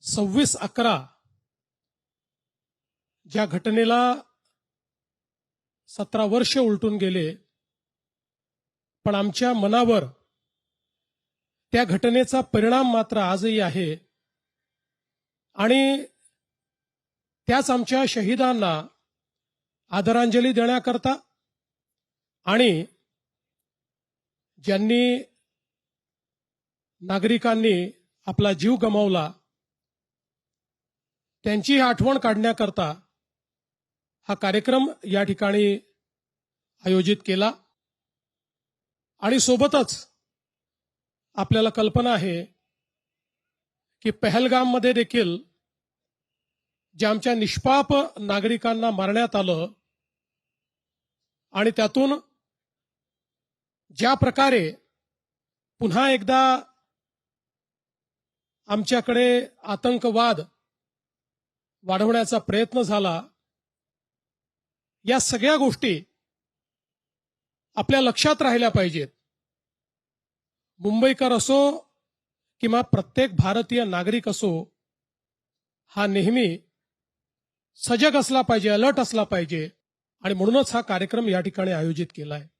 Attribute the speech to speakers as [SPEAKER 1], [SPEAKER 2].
[SPEAKER 1] सव्वीस अकरा ज्या घटनेला सतरा वर्ष उलटून गेले पण आमच्या मनावर त्या घटनेचा परिणाम मात्र आजही आहे. आणि त्याच आमच्या शहीदांना आदरांजली देण्याकरता आणि ज्यांनी नागरिकांनी आपला जीव गमावला त्यांची आठवण काढण्याकरता हा कार्यक्रम या ठिकाणी आयोजित केला. आणि सोबतच आपल्याला कल्पना आहे की पहलगाममध्ये देखील ज्या आमच्या निष्पाप नागरिकांना मारण्यात आलं आणि त्यातून ज्या प्रकारे पुन्हा एकदा आमच्याकडे आतंकवाद वाढवण्याचा प्रयत्न झाला या सगळ्या गोष्टी आपल्या लक्षात राहिल्या पाहिजेत. मुंबईकर असो किंवा प्रत्येक भारतीय नागरिक असो हा नेहमी सजग असला पाहिजे अलर्ट असला पाहिजे आणि म्हणूनच हा कार्यक्रम या ठिकाणी आयोजित केला आहे.